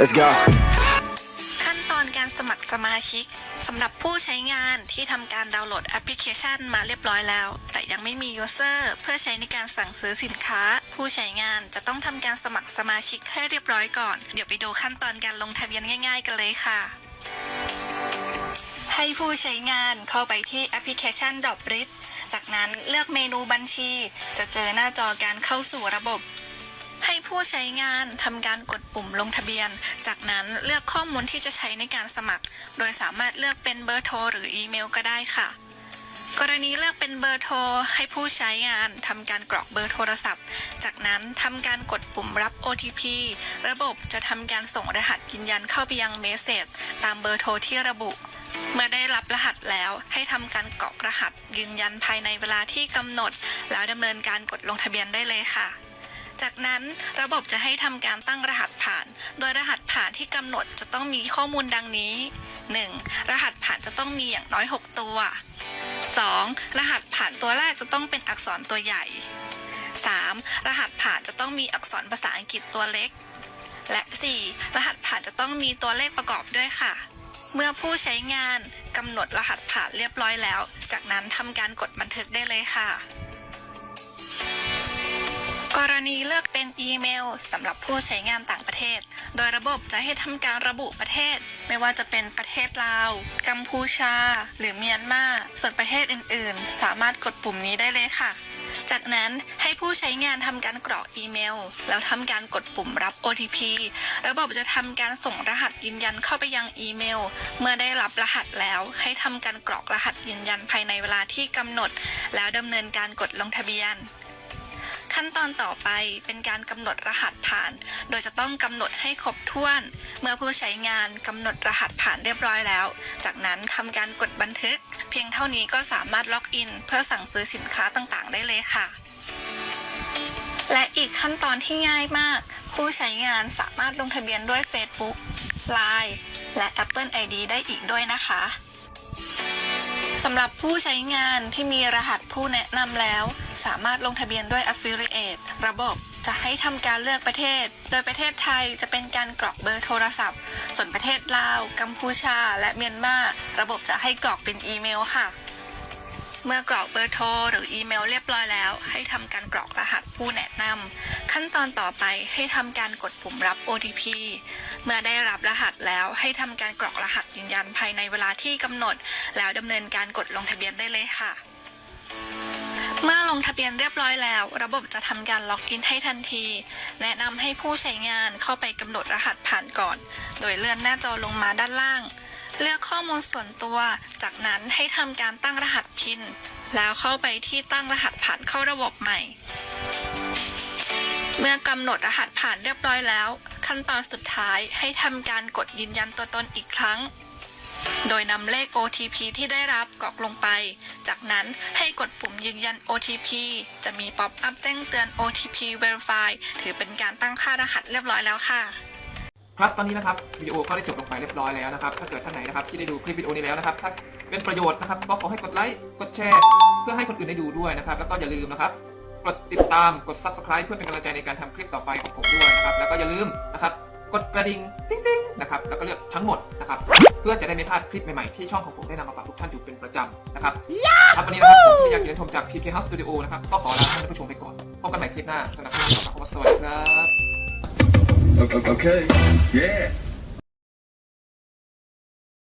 Let's go. ขั้นตอนการสมัครสมาชิกสำหรับผู้ใช้งานที่ทำการดาวน์โหลดแอปพลิเคชันมาเรียบร้อยแล้ว แต่ยังไม่มียูเซอร์เพื่อใช้ในการสั่งซื้อสินค้า ผู้ใช้งานจะต้องทำการสมัครสมาชิกให้เรียบร้อยก่อน เดี๋ยวไปดูขั้นตอนการลงทะเบียนง่าย ๆ กันเลยค่ะ ให้ผู้ใช้งานเข้าไปที่แอปพลิเคชันดอบริ จากนั้นเลือกเมนูบัญชี จะเจอหน้าจอการเข้าสู่ระบบ ให้ผู้ใช้งานทำการกดปุ่มลงทะเบียน จากนั้นเลือกข้อมูลที่จะใช้ในการสมัคร โดยสามารถเลือกเป็นเบอร์โทรหรืออีเมลก็ได้ค่ะกรณีเลือกเป็นเบอร์โทร ให้ผู้ใช้งานทำการกรอกเบอร์โทรศัพท์ จากนั้นทำการกดปุ่มรับ OTP ระบบจะทำการส่งรหัสยืนยันเข้าไปยังเมสเซจตามเบอร์โทรที่ระบุ เมื่อได้รับรหัสแล้วให้ทำการกรอกรหัส ยืนยันภายในเวลาที่กำหนด แล้วดำเนินการกดลงทะเบียนได้เลยค่ะจากนั้นระบบจะให้ทำการตั้งรหัสผ่าน โดยรหัสผ่านที่กำหนดจะต้องมีข้อมูลดังนี้ 1. รหัสผ่านจะต้องมีอย่างน้อย 6 ตัว 2. รหัสผ่านตัวแรกจะต้องเป็นอักษรตัวใหญ่ 3. รหัสผ่านจะต้องมีอักษรภาษาอังกฤษตัวเล็ก และ 4. รหัสผ่านจะต้องมีตัวเลขประกอบด้วยค่ะ เมื่อผู้ใช้งานกำหนดรหัสผ่านเรียบร้อยแล้ว จากนั้นทำการกดบันทึกได้เลยค่ะ กรณีเลือกเป็นอีเมลสำหรับผู้ใช้งานต่างประเทศ โดยระบบจะให้ทำการระบุประเทศ ไม่ว่าจะเป็นประเทศลาว กัมพูชา หรือเมียนมา ส่วนประเทศอื่น ๆ สามารถกดปุ่มนี้ได้เลยค่ะ จากนั้นให้ผู้ใช้งานทำการกรอกอีเมล แล้วทำการกดปุ่มรับ OTP ระบบจะทำการส่งรหัสยืนยันเข้าไปยังอีเมล เมื่อได้รับรหัสแล้ว ให้ทำการกรอกรหัสยืนยันภายในเวลาที่กำหนด แล้วดำเนินการกดลงทะเบียนขั้นตอนต่อไปเป็นการกำหนดรหัสผ่าน โดยจะต้องกำหนดให้ครบถ้วน เมื่อผู้ใช้งานกำหนดรหัสผ่านเรียบร้อยแล้ว จากนั้นทำการกดบันทึก พียงเท่านี้ก็สามารถล็อกอิน เพื่อสั่งซื้อสินค้าต่างๆ ได้เลยค่ะ และอีกขั้นตอนที่ง่ายมาก ผู้ใช้งานสามารถลงทะเบียนด้วย Facebook Line และ Apple ID ได้อีกด้วยนะคะสำหรับผู้ใช้งานที่มีรหัสผู้แนะนำแล้ว สามารถลงทะเบียนด้วย Affiliate ระบบ จะให้ทำการเลือกประเทศ โดยประเทศไทยจะเป็นการกรอกเบอร์โทรศัพท์ ส่วนประเทศลาว กัมพูชา และเมียนมา ระบบจะให้กรอกเป็นอีเมลค่ะ เมื่อกรอกเบอร์โทรหรืออีเมลเรียบร้อยแล้ว ให้ทำการกรอกรหัสผู้แนะนำขั้นตอนต่อไปให้ทำการกดปุ่มรับ OTP เมื่อได้รับรหัสแล้วให้ทำการกรอกรหัสยืนยันภายในเวลาที่กำหนด แล้วดำเนินการกดลงทะเบียนได้เลยค่ะ งทะเบียนเรียบร้อยแล้ว ระบบจะทำการล็อกอินให้ทันที แนะนำให้ผู้ใช้งานเข้าไปกำหนดรหัสผ่านก่อน โดยเลื่อนหน้าจอลงมาด้านล่าง เลือกข้อมูลส่วนตัว จากนั้นให้ทำการตั้งรหัสพิน แล้วเข้าไปที่ตั้งรหัสผ่านเข้าระบบใหม่ เมื่อกำหนดรหัสผ่านเรียบร้อยแล้ว ขั้นตอนสุดท้ายให้ทำการกดยืนยันตัวตนอีกครั้ง โดยนำเลข OTP ที่ได้รับกรอกลงไป จากนั้นให้กดปุ่มยืนยัน OTP จะมีป๊อปอัพแจ้งเตือน OTP Verify ถือเป็นการตั้งค่ารหัสเรียบร้อยแล้วค่ะครับตอนนี้นะครับวิดีโอก็ได้จบลงไปเรียบร้อยแล้วนะครับ ถ้าเกิดท่านไหนนะครับที่ได้ดูคลิปวิดีโอนี้แล้วนะครับ ถ้าเป็นประโยชน์นะครับ ก็ขอให้กดไลค์กดแชร์ เพื่อให้คนอื่นได้ดูด้วยนะครับ แล้วก็อย่าลืมนะครับกดติดตามกด subscribe เพื่อเป็นกำลังใจในการทำคลิปต่อไปของผมด้วยนะครับ แล้วก็อย่าลืมนะครับ กดกระดิ่งติ๊งติ๊งนะครับแล้วก็เลือกทั้งหมดนะครับ พื่อจะได้ไม่พลาดคลิปใหม่ๆที่ช่องของผมได้นำมาฝากทุกท่านอยู่เป็นประจำนะครับครับวันนี้นะครับผมที่อยากกินชมจาก PK House Studio นะครับก็ขอลาท่านผู้ชมไปก่อนพบกันใหม่คลิปหน้าสำหรับวันนี้ขอสวัสดีครับ Okay. okay. Yeah.